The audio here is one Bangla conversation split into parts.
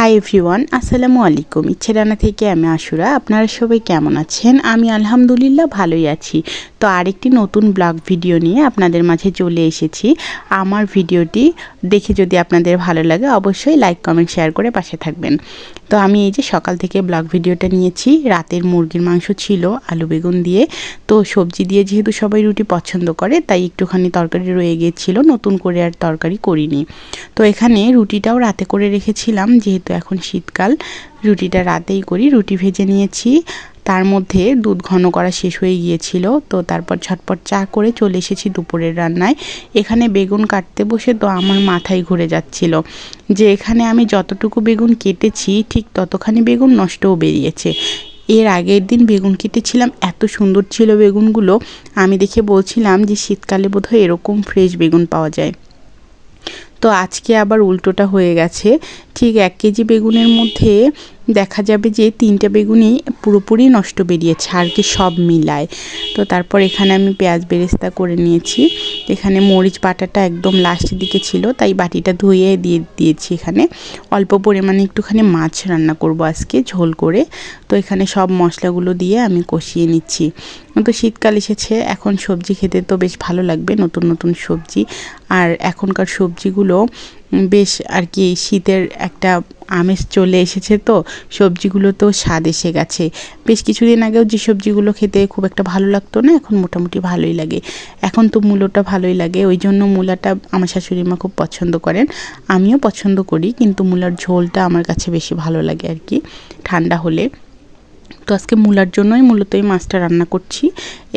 হাই এভরিওয়ান আসসালামু আলাইকুম। ইচ্ছে রান্না থেকে আমি আশুরা। আপনারা সবাই কেমন আছেন? আমি আলহামদুলিল্লাহ ভালোই আছি। তো আরেকটি নতুন ব্লগ ভিডিও নিয়ে আপনাদের মাঝে চলে এসেছি। আমার ভিডিওটি দেখে যদি আপনাদের ভালো লাগে, অবশ্যই লাইক কমেন্ট শেয়ার করে পাশে থাকবেন। তো আমি এই যে সকাল থেকে ব্লগ ভিডিওটা নিয়েছি, রাতের মুরগির মাংস ছিল, আলু বেগুন দিয়ে। তো সবজি দিয়ে যেহেতু সবাই রুটি পছন্দ করে, তাই একটুখানি তরকারি রয়ে গিয়েছিল নতুন করে আর তরকারি করিনি। তো এখানে রুটিটাও রাতে করে রেখেছিলাম, যেহেতু এখন শীতকাল, রুটিটা রাতেই করি। রুটি ভেজে নিয়েছি। তার মধ্যে দুধ ঘন করা শেষ হয়ে গিয়েছিল। তো তারপর ঝটপট চা করে চলে এসেছি দুপুরের রান্নায়। এখানে বেগুন কাটতে বসে তো আমার মাথায় ঘুরে যাচ্ছিল যে এখানে আমি যতটুকু বেগুন কেটেছি, ঠিক ততখানি বেগুন নষ্টও বেরিয়েছে। এর আগের দিন বেগুন কেটেছিলাম, এত সুন্দর ছিল বেগুনগুলো। আমি দেখে বলছিলাম যে শীতকালে বোধহয় এরকম ফ্রেশ বেগুন পাওয়া যায়। তো আজকে আবার উল্টোটা হয়ে গেছে। ঠিক এক কেজি বেগুনের মধ্যে দেখা যাবে যে তিনটা বেগুনই পুরোপুরি নষ্ট বেরিয়েছে, আর কি সব মিলায়। তো তারপর এখানে আমি পেঁয়াজ বেরেস্তা করে নিয়েছি। এখানে মরিচ বাটাটা একদম লাস্টের দিকে ছিল, তাই বাটিটা ধুয়ে দিয়ে দিয়েছি এখানে। অল্প পরিমাণে একটুখানি মাছ রান্না করব আজকে, ঝোল করে। তো এখানে সব মশলাগুলো দিয়ে আমি কষিয়ে নিচ্ছি। তো শীতকাল এসেছে, এখন সবজি খেতে তো বেশ ভালো লাগবে, নতুন নতুন সবজি। আর এখনকার সবজিগুলো বেশ আর কি, শীতের একটা আমেজ চলে এসেছে তো, সবজিগুলো তো স্বাদ এসে গেছে। বেশ কিছুদিন আগেও যে সবজিগুলো খেতে খুব একটা ভালো লাগতো না, এখন মোটামুটি ভালোই লাগে। এখন তো মূলোটা ভালোই লাগে, ওই জন্য মূলাটা আমার শাশুড়ি মা খুব পছন্দ করেন। আমিও পছন্দ করি, কিন্তু মূলার ঝোলটা আমার কাছে বেশি ভালো লাগে আর কি, ঠান্ডা হলে। তো আজকে মূলার জন্যই মূলত এই মাছটা রান্না করছি।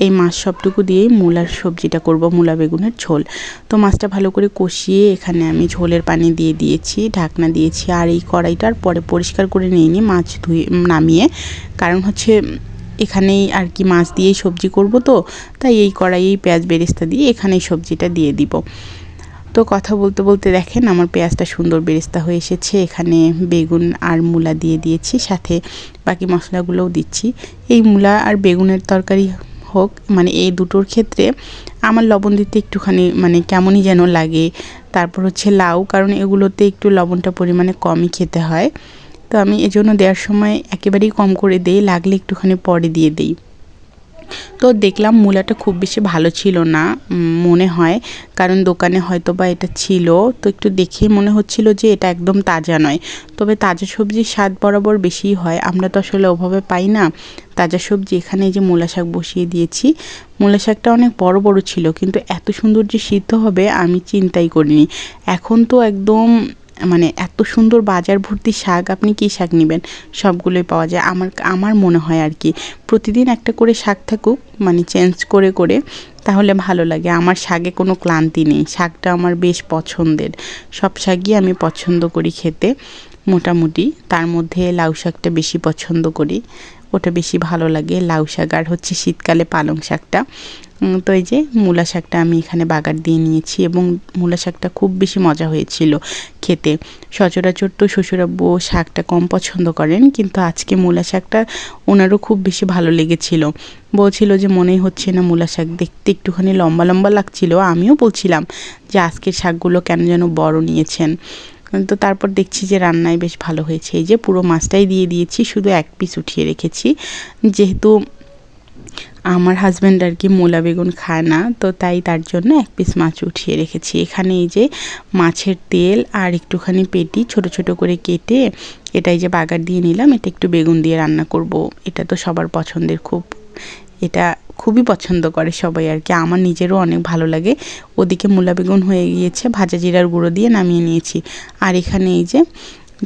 এই মাছ সবটুকু দিয়েই মূলার সবজিটা করব, মূলা বেগুনের ঝোল। তো মাছটা ভালো করে কষিয়ে এখানে আমি ঝোলের পানি দিয়ে দিয়েছি, ঢাকনা দিয়েছি আর এই কড়াইটার পরে পরিষ্কার করে নিইনি মাছ ধুয়ে, নামিয়ে, কারণ হচ্ছে এখানেই আর কি মাছ দিয়েই সবজি করব তো, তাই এই কড়াইয়েই পেঁয়াজ বেরেস্তা দিয়ে এখানেই সবজিটা দিয়ে দিব। তো কথা বলতে বলতে দেখেন আমার পেঁয়াজটা সুন্দর বেরেস্তা হয়ে এসেছে। এখানে বেগুন আর মূলা দিয়ে দিয়েছি, সাথে বাকি মশলাগুলোও দিচ্ছি। এই মূলা আর বেগুনের তরকারি হোক মানে এই দুটোর ক্ষেত্রে আমার লবণ দিতে একটুখানি মানে কেমনই যেন লাগে। তারপর হচ্ছে লাউ, কারণ এগুলোতে একটু লবণটা পরিমাণে কমই খেতে হয়। তো আমি এজন্য দেওয়ার সময় একেবারেই কম করে দিই, লাগলে একটুখানি পরে দিয়ে দিই। তো দেখলাম মূলাটা খুব বেশি ভালো ছিল না মনে হয়। কারণ দোকানে হয়তো বা এটা ছিল। তো একটু দেখেই মনে হচ্ছিল যে এটা একদম তাজা নয়। তবে তাজা সবজির স্বাদ বরাবর বেশিই হয়। আমরা তো আসলে ওভাবে পাই না। তাজা সবজি, এখানে যে মূলা শাক বসিয়ে দিয়েছি। মূলা শাকটা অনেক বড় বড় ছিল। কিন্তু এত সুন্দর যে সিদ্ধ হবে, আমি চিন্তাই করিনি। এখন তো একদম মানে এত সুন্দর বাজার ভর্তি শাক, আপনি কী শাক নেবেন? সবগুলোই পাওয়া যায়। আমার আমার মনে হয় আর কি, প্রতিদিন একটা করে শাক থাকুক মানে চেঞ্জ করে করে, তাহলে ভালো লাগে। আমার শাকে কোনো ক্লান্তি নেই। শাকটা আমার বেশ পছন্দের। সব শাকই আমি পছন্দ করি খেতে, মোটামুটি। তার মধ্যে লাউ শাকটা বেশি পছন্দ করি। ওটা বেশি ভালো লাগে। লাউ শাক আর হচ্ছে শীতকালে পালং শাকটা। তো এই যে মূলা শাকটা আমি এখানে বাগার দিয়ে নিয়েছি এবং মূলা শাকটা খুব বেশি মজা হয়েছিল খেতে। সচরাচর তো শ্বশুরাব্বু শাকটা কম পছন্দ করেন, কিন্তু আজকে মূলা শাকটা ওনারও খুব বেশি ভালো লেগেছিল। বলছিল যে মনেই হচ্ছে না মূলা শাক দেখতে একটুখানি লম্বা লম্বা লাগছিল, আমিও বলছিলাম যে আজকের শাকগুলো কেন যেন বড় নিয়েছেন। তো তারপর দেখছি যে রান্নায় বেশ ভালো হয়েছে, এই যে পুরো মাছটাই দিয়ে দিয়েছি, শুধু এক পিস উঠিয়ে রেখেছি। যেহেতু আমার হাজব্যান্ড আর কি মূলা বেগুন খায় না, তো তাই তার জন্য এক পিস মাছ উঠিয়ে রেখেছি। এখানে এই যে মাছের তেল আর একটুখানি পেটি ছোট ছোট করে কেটে এটাই যে বাগার দিয়ে নিলাম, এটা একটু বেগুন দিয়ে রান্না করব। এটা তো সবার পছন্দের খুব, এটা খুবই পছন্দ করে সবাই আর কি। আমার নিজেরও অনেক ভালো লাগে। ওদিকে মূলা বেগুন হয়ে গিয়েছে, ভাজা জিরার গুঁড়ো দিয়ে নামিয়ে নিয়েছি। আর এখানে এই যে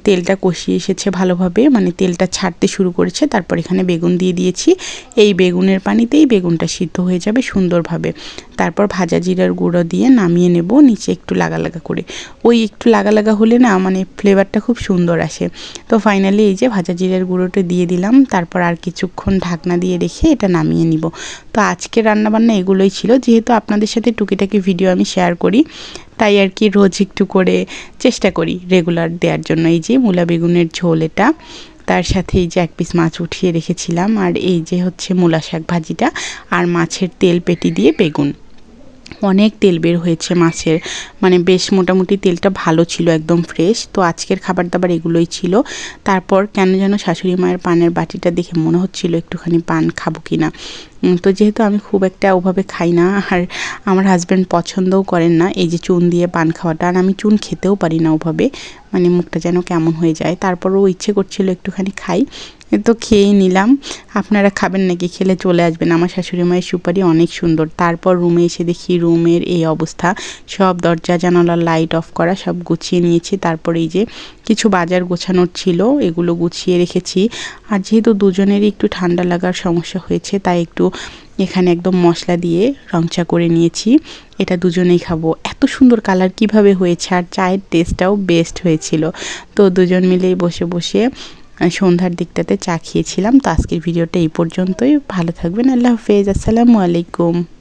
তেলটা কষিয়ে এসেছে ভালোভাবে মানে তেলটা ছাড়তে শুরু করেছে, তারপর এখানে বেগুন দিয়ে দিয়েছি। এই বেগুনের পানিতেই বেগুনটা সিদ্ধ হয়ে যাবে সুন্দরভাবে। তারপর ভাজা জিরার গুঁড়ো দিয়ে নামিয়ে নেব, নিচে একটু লাগা লাগা করে। ওই একটু লাগা লাগা হলে না মানে ফ্লেভারটা খুব সুন্দর আসে। তো ফাইনালি এই যে ভাজা জিরার গুঁড়োটা দিয়ে দিলাম, তারপর আর কিছুক্ষণ ঢাকনা দিয়ে রেখে এটা নামিয়ে নিব। তো আজকে রান্নাবান্না এগুলোই ছিল, যেহেতু আপনাদের সাথে টুকিটাকি ভিডিও আমি শেয়ার করি তাই আর কি রোজ একটু করে চেষ্টা করি রেগুলার দেওয়ার জন্য। এই যে মূলা বেগুনের ঝোল এটা, তার সাথে এই যে এক পিস মাছ উঠিয়ে রেখেছিলাম। আর এই যে হচ্ছে মূলা শাক ভাজিটা আর মাছের তেল পেটি দিয়ে বেগুন। অনেক তেল বের হয়েছে মাছের। মানে বেশ মোটামুটি তেলটা ভালো ছিল, একদম ফ্রেশ তো আজকের খাবার দাবার এগুলোই ছিল। তারপর কেন যেন শাশুড়ি মায়ের পানের বাটিটা দেখে মনে হচ্ছিল একটুখানি পান খাব কি না তো যেহেতু আমি খুব একটা ওভাবে খাই না, আর আমার হাজব্যান্ড পছন্দও করেন না, এই যে চুন দিয়ে পান খাওয়াটা, আর আমি চুন খেতেও পারি না ওভাবে। মানে মুখটা যেন কেমন হয়ে যায়। তারপরও ইচ্ছে করছিল একটুখানি খাই। তো খেয়েই নিলাম। আপনারা খাবেন নাকি? খেলে চলে আসবেন। আমার শাশুড়ি মায়ের সুপারি অনেক সুন্দর। তারপর রুমে এসে দেখি রুমের এই অবস্থা। সব দরজা, জানালার লাইট অফ করা, সব গুছিয়ে নিয়েছি। তারপর এই যে কিছু বাজার গোছানোর ছিল, এগুলো গুছিয়ে রেখেছি। আর যেহেতু দুজনেরই একটু ঠান্ডা লাগার সমস্যা হয়েছে, তাই একটু এখানে একদম মশলা দিয়ে রংচা করে নিয়েছি। এটা দুজনেই খাব। এত সুন্দর কালার কীভাবে হয়েছে? আর চায়ের টেস্টটাও বেস্ট হয়েছিল। তো দুজন মিলেই বসে বসে সন্ধ্যার দিকটাতে চা খেয়েছিলাম। তো আজকের ভিডিওটা এই পর্যন্তই। ভালো থাকবেন। আল্লাহ হাফেজ। আসসালামু আলাইকুম।